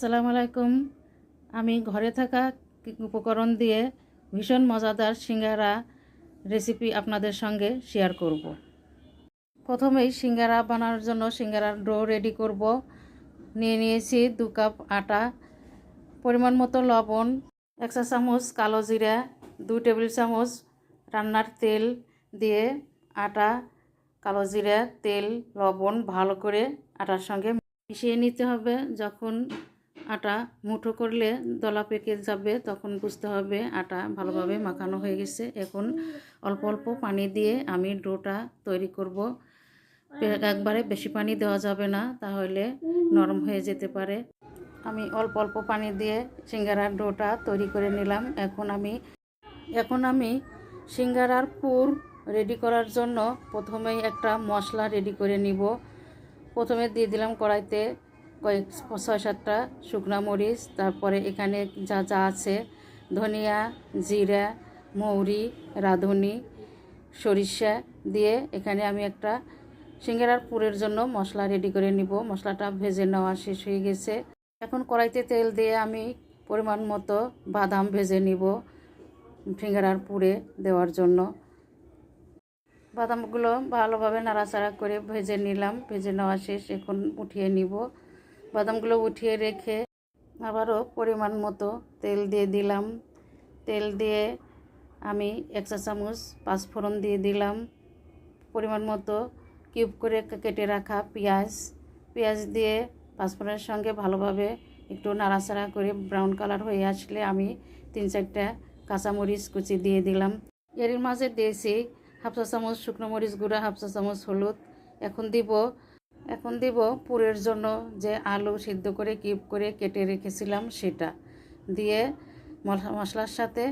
আসসালামু আলাইকুম। আমি ঘরে থাকা উপকরণ দিয়ে ভীষণ মজাদার সিঙ্গারা রেসিপি আপনাদের সঙ্গে শেয়ার করব। প্রথমেই সিঙ্গারা বানানোর জন্য সিঙ্গারার ডো রেডি করব। নিয়ে নিয়েছি দু কাপ আটা, পরিমাণ মতো লবণ, এক চা চামচ কালো জিরা দু টেবিল চামচ রান্নার তেল দিয়ে আটা, কালো জিরা, তেল, লবণ ভালো করে আটার সঙ্গে মিশিয়ে নিতে হবে। যখন আটা মুঠো করলে দলা পেকে যাবে, তখন বুঝতে হবে আটা ভালোভাবে মাখানো হয়ে গেছে। এখন অল্প অল্প পানি দিয়ে আমি ডোটা তৈরি করব। একবারে বেশি পানি দেওয়া যাবে না, তাহলে নরম হয়ে যেতে পারে। আমি অল্প অল্প পানি দিয়ে সিঙ্গারার ডোটা তৈরি করে নিলাম। এখন আমি এখন আমি সিঙ্গারার পুর রেডি করার জন্য প্রথমেই একটা মশলা রেডি করে নিব। প্রথমে দিয়ে দিলাম কড়াইতে কয়েক ছয় সাতটা শুকনা মরিচ, তারপরে এখানে যা যা আছে, ধনিয়া, জিরা, মৌরি, রাঁধুনি, সরিষা দিয়ে এখানে আমি একটা সিঙ্গারার পুরের জন্য মশলা রেডি করে নিব। মশলাটা ভেজে নেওয়া শেষ হয়ে গেছে। এখন কড়াইতে তেল দিয়ে আমি পরিমাণ মতো বাদাম ভেজে নিব ফিঙ্গারার পুরে দেওয়ার জন্য। বাদামগুলো ভালোভাবে নাড়াচাড়া করে ভেজে নিলাম। ভেজে নেওয়া শেষ, এখন উঠিয়ে নিব। বাদামগুলো উঠিয়ে রেখে আবারও পরিমাণ মতো তেল দিয়ে দিলাম। তেল দিয়ে আমি এক চা চামচ পাঁচফোড়ন দিয়ে দিলাম। পরিমাণ মতো কিউব করে কেটে রাখা পেঁয়াজ। পেঁয়াজ দিয়ে পাঁচফোড়নের সঙ্গে ভালোভাবে একটু নাড়াচাড়া করে ব্রাউন কালার হয়ে আসলে আমি তিন চারটা কাঁচামরিচ কুচি দিয়ে দিলাম। এর মাঝে দিয়েছি হাফ চা চামচ শুকনো মরিচ গুঁড়া, হাফ চা চামচ হলুদ। এখন দিব এখন দিব পুরের জন্য যে আলু সিদ্ধ করে, কিউব করে কেটে রেখেছিলাম সেটা। দিয়ে মশলা- মশলার সাথে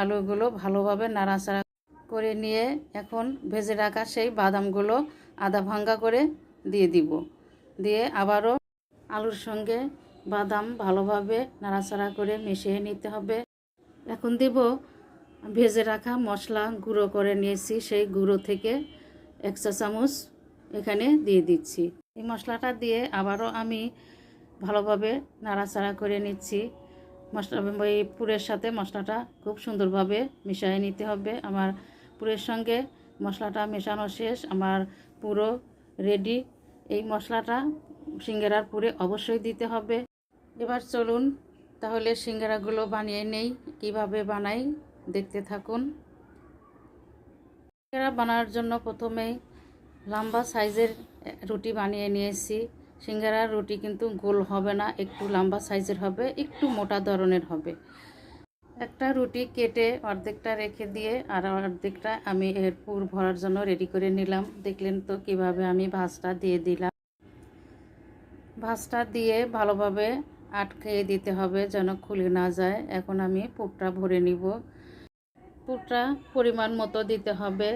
আলুগুলো ভালোভাবে নাড়াচাড়া করে নিয়ে এখন ভেজে রাখা সেই বাদামগুলো আদা ভাঙ্গা করে দিয়ে দিব। দিয়ে আবারও আলুর সঙ্গে বাদাম ভালোভাবে নাড়াচাড়া করে মিশিয়ে নিতে হবে। এখন দিব ভেজে রাখা মশলা গুঁড়ো করে নিয়েছি, সেই গুঁড়ো থেকে এক চা চামচ এখানে দিয়ে দিচ্ছি। এই মশলাটা দিয়ে আবারও আমি ভালোভাবে নাড়াচাড়া করে নিচ্ছি। মশলা এই পুরের সাথে মশলাটা খুব সুন্দরভাবে মিশিয়ে নিতে হবে। আমার পুরের সঙ্গে মশলাটা মেশানো শেষ। আমার পুরো রেডি এই মশলাটা সিঙ্গারার পুরে অবশ্যই দিতে হবে। এবার চলুন তাহলে সিঙ্গারাগুলো বানিয়ে নেই। কীভাবে বানাই দেখতে থাকুন। সিঙ্গারা বানানোর জন্য প্রথমেই লম্বা সাইজের রুটি বানিয়ে নিয়েছি। সিঙ্গারার রুটি কিন্তু গোল হবে না, একটু লম্বা সাইজের হবে, একটু মোটা ধরনের হবে। একটা রুটি কেটে অর্ধেকটা রেখে দিয়ে আর অর্ধেকটা আমি এর পুর ভরার জন্য রেডি করে নিলাম। দেখলেন তো কীভাবে আমি ভাজটা দিয়ে দিলাম। ভাজটা দিয়ে ভালোভাবে আটকে দিতে হবে যেন খুলে না যায়। এখন আমি পুরটা ভরে নিব। পুরটা পরিমাণ মতো দিতে হবে।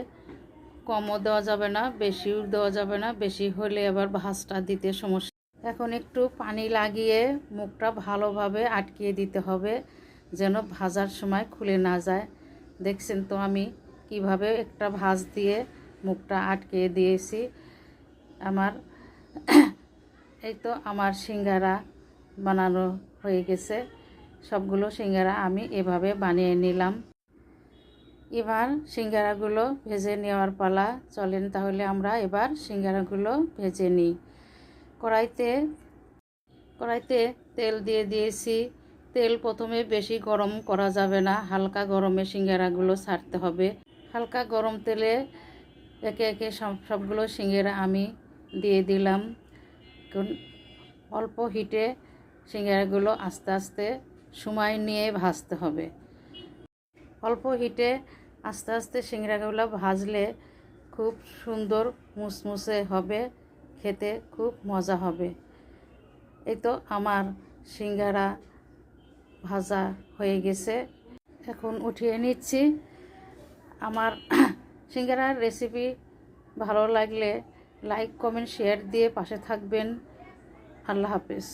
কমও দেওয়া যাবে না, বেশিও দেওয়া যাবে না, বেশি হলে আবার ভাজটা দিতে সমস্যা। এখন একটু পানি লাগিয়ে মুখটা ভালোভাবে আটকিয়ে দিতে হবে, যেন ভাজার সময় খুলে না যায়। দেখছেন তো আমি কীভাবে একটা ভাজ দিয়ে মুখটা আটকিয়ে দিয়েছি। আমার এই তো আমার সিঙ্গারা বানানো হয়ে গেছে। সবগুলো সিঙ্গারা আমি এভাবে বানিয়ে নিলাম। এবার সিঙ্গারাগুলো ভেজে নেওয়ার পালা, চলেন তাহলে আমরা এবার সিঙ্গারাগুলো ভেজে নিই। কড়াইতে কড়াইতে তেল দিয়ে দিয়েছি। তেল প্রথমে বেশি গরম করা যাবে না, হালকা গরমে সিঙ্গারাগুলো ছাড়তে হবে। হালকা গরম তেলে একে একে সব, সবগুলো সিঙ্গারা আমি দিয়ে দিলাম। অল্প হিটে সিঙ্গারাগুলো আস্তে আস্তে সময় নিয়ে ভাজতে হবে। অল্প হিটে আস্তে আস্তে সিঙ্গারাগুলো ভাজলে খুব সুন্দর মুসমুসে হবে, খেতে খুব মজা হবে। এই তো আমার সিঙ্গারা ভাজা হয়ে গেছে। এখন উঠিয়ে নিচ্ছি। আমার সিঙ্গারার রেসিপি ভালো লাগলে লাইক কমেন্ট শেয়ার দিয়ে পাশে থাকবেন। আল্লাহ হাফেজ।